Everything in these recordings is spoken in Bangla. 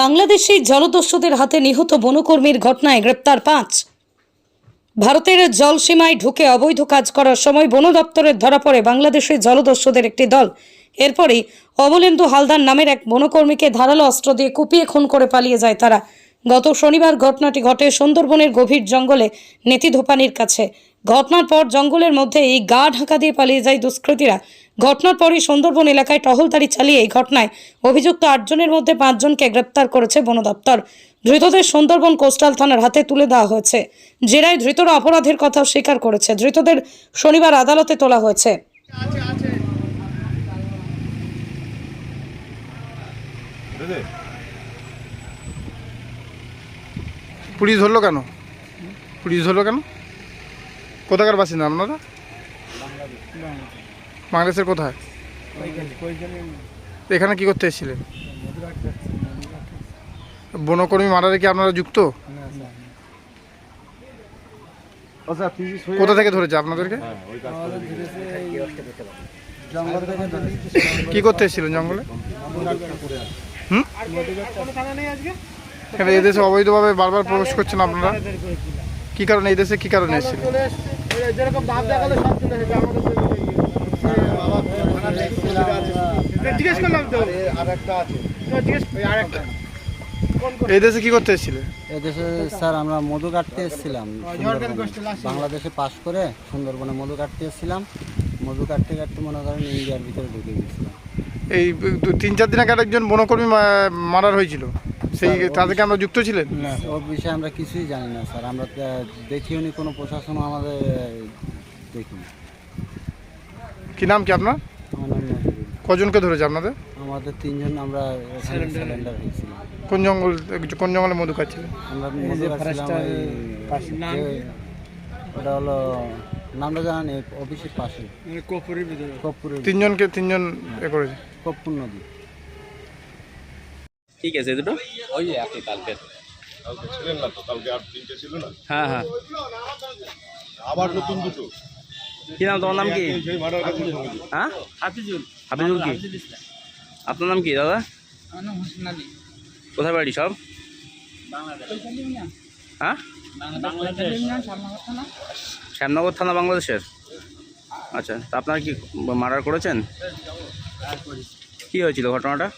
বাংলাদেশি জলদস্যুদের হাতে নিহত বনকর্মীর ঘটনায় গ্রেপ্তার পাঁচ। ভারতের জলসীমায় ঢুকে অবৈধ কাজ করার সময় বন দপ্তরের ধরা পড়ে বাংলাদেশের জলদস্যুদের একটি দল। এরপরেই অমলেন্দু হালদার নামের এক বনকর্মীকে ধারালো অস্ত্র দিয়ে কুপিয়ে খুন করে পালিয়ে যায় তারা। গত শনিবার ঘটনাটি ঘটে সুন্দরবনের গভীর জঙ্গলে নেতিধোপানির কাছে। ঘটনার পর জঙ্গলের মধ্যে এই গা ঢাকা দিয়ে পালিয়ে যায় দুষ্কৃতীরা। ঘটনার পরই সুন্দরবন এলাকায় টহলদারি চালিয়ে এই ঘটনায় অভিযুক্ত আটজনের মধ্যে পাঁচজনকে গ্রেপ্তার করেছে বন দপ্তর। ধৃতদের সুন্দরবন কোস্টাল থানার হাতে তুলে দেওয়া হয়েছে। জেরায় ধৃতরা অপরাধের কথা স্বীকার করেছে। ধৃতদের শনিবার আদালতে তোলা হয়েছে। পুলিশ ধরলো কেন? পুলিশ ধরলো কেন? কোথাকার বাসিন্দা আপনারা? বাংলাদেশের কোথায়? এখানে কি করতে এসেছিলেন বনকর্মী মারারে কি আপনারা যুক্ত? কোথা থেকে ধরেছে আপনাদেরকে? কি করতে এসেছিলেন জঙ্গলে? এই দেশে অবৈধভাবে বারবার প্রবেশ করছেন আপনারা? কি কারণে এই দেশে কি কারণে এসেছিলেন জিজ্ঞেস করলাম তো আর একটা আছে জিজ্ঞেস আর একটা এই দেশে কি করতে এসেছিলেন এদেশে স্যার আমরা মধু কাটতে এসেছিলাম বাংলাদেশে পাস করে সুন্দরবনে মধু কাটতে এসেছিলাম। মধু কাটতে কাটতে মনে করেন ইন্ডিয়ার ভিতরে ঢুকে গেছিলাম এই দু- তিন চার দিন আগে একজন বনকর্মী মা- মারার হয়েছিল। সেই তাদেরকে আমরা যুক্ত ছিলেন? ওর বিষয়ে আমরা কিছুই জানি না স্যার। আমরা তো, আহ, দেখিও নি কোনো প্রশাসনও আমাদের দেখিনি। কি নাম কি আপনার। কজনকে ধরেছে আপনাদের? আমাদের তিনজন আমরা সিলিন্ডার কোন জঙ্গল কোন জঙ্গলে মধু খাচ্ছিলেন আমরা মধু ওই- ওটা হলো নামটা জানি অফিসের পাশে। কপুরের তিনজনকে তিনজন এ করেছে? কপ্পুর নদী। ঠিক আছে দুটো? ওই একই কালকে। কালকে ছিলেন না তো কালকে আর তিনটে ছিল না? হ্যাঁ হ্যাঁ। আবার নতুন দুটো? কি নাম তোমার নাম কি? হ্যাঁ? হাফিজুল। হাফিজুল কি? আপনার নাম কি দাদা? কোথায় বাড়ি সব? হ্যাঁ? শ্যামনগর থানা বাংলাদেশের? আচ্ছা তা আপনারা কি মার্ডার করেছেন? কি হয়েছিল ঘটনাটা?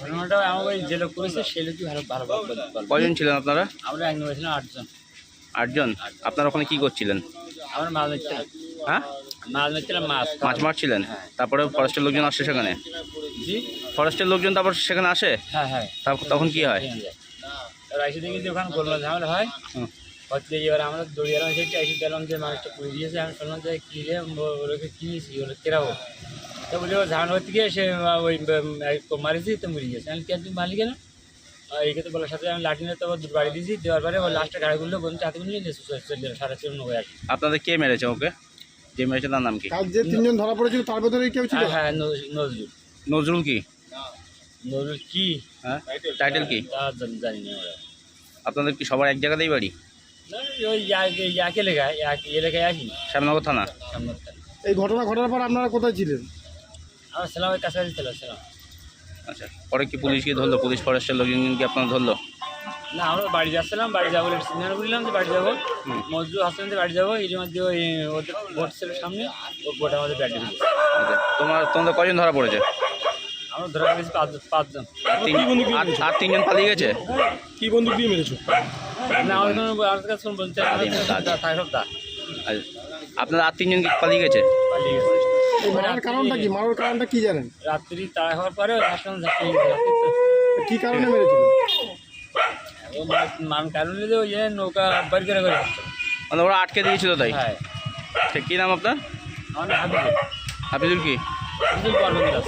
ঘটনাটা আমাকে যে লোক করেছে সে লোকই ভালো ভালো কজন ছিলেন আপনারা? আমরা এক হয়েছিলাম আটজন। আটজন? আপনারা ওখানে কি করছিলেন? আমরা মাছ ধরছিলাম হ্যাঁ? মাছ ধরছিলাম মাছ। মাছ মারছিলেন? তারপরে ফরেস্টের লোকজন আসে সেখানে? ফরেস্টের লোকজন তারপর সেখানে আসে? হ্যাঁ হ্যাঁ। তখন কি হয়? এসে দেখি যে ওখানে গোলমাল ঝামেলা হয়। হচ্ছে এবার আমরা দৌড়িয়ে এলাম সেটা এসে দেখলাম যে মানুষটা পুড়ে দিয়েছে আমি শুনলাম যে কী রে ওকে কিনেছি ওরা কেরাও তো বলি ও? ঝামেলা হতে গিয়ে সে ওই মারিছি তো মরে গেছে আমি কেন মালিক কেন? এই ক্ষেত্রে বলার সাথে আমি লাঠি নিয়ে তো দুটো বাড়ি দিয়েছি দেওয়ার পরে ওই লাস্টে গাড়িগুলো বন্ধু হাতে নিয়ে চলে গেল সাড়ে চুয়ান্ন হয়ে আর আপনাদের কে মেরেছে ওকে? যে মেরেছে তার নাম কি? যে তিনজন ধরা পড়েছিল তার ভেতরে কেউ হ্যাঁ হ্যাঁ নজ- নজরুল। নজরুল কি? নজরুল কি? হ্যাঁ টাইটেল কি? জানি- না আপনাদের কি সবার এক জায়গাতেই বাড়ি? ওই এক- এলাকায় এক এলাকায় আসি শ্যামনগর থানা? সামনে এই ঘটনা ঘটার পর আপনারা কোথায় ছিলেন? আমার সালামের কাছাকাছি ছিল সালাম। আচ্ছা পরে কি পুলিশ গিয়ে ধরলো? পুলিশ ফরেস্টের লোকজন কি আপনার ধরলো? না আমরা বাড়ি যাচ্ছিলাম বাড়ি যাব সিগন্যাল করলাম যে বাড়ি যাব। মজদুর যে বাড়ি যাব এর মধ্যে ওই ওদের বোট ছিল সামনে ও বোট আমাদের ব্যাটে দিল আচ্ছা তোমার তোমাদের কজন ধরা পড়েছে? আমরা ধরে গেছি পাঁচ পাঁচজন। তিন আর তিনজন পালিয়ে গেছে? কি বন্দুক দিয়ে মেরেছো? না আমাদের কোনো আমাদের কাছে কোনো বলতে আপনার আর তিনজন কি পালিয়ে গেছে? পালিয়ে গেছে। মারার কারণটা কি? মারার কারণটা কি জানেন? রাত্রি তাড়া হওয়ার পরে কি কারণে মেরেছিল? মান কারণে যে ওই যে নৌকা বার করে করে মানে ওরা আটকে দিয়েছিল তাই? হ্যাঁ। ঠিক কী নাম আপনার? আমার হাবিবুল হাফিজুল। কি? হাবিবুল পরবন দাস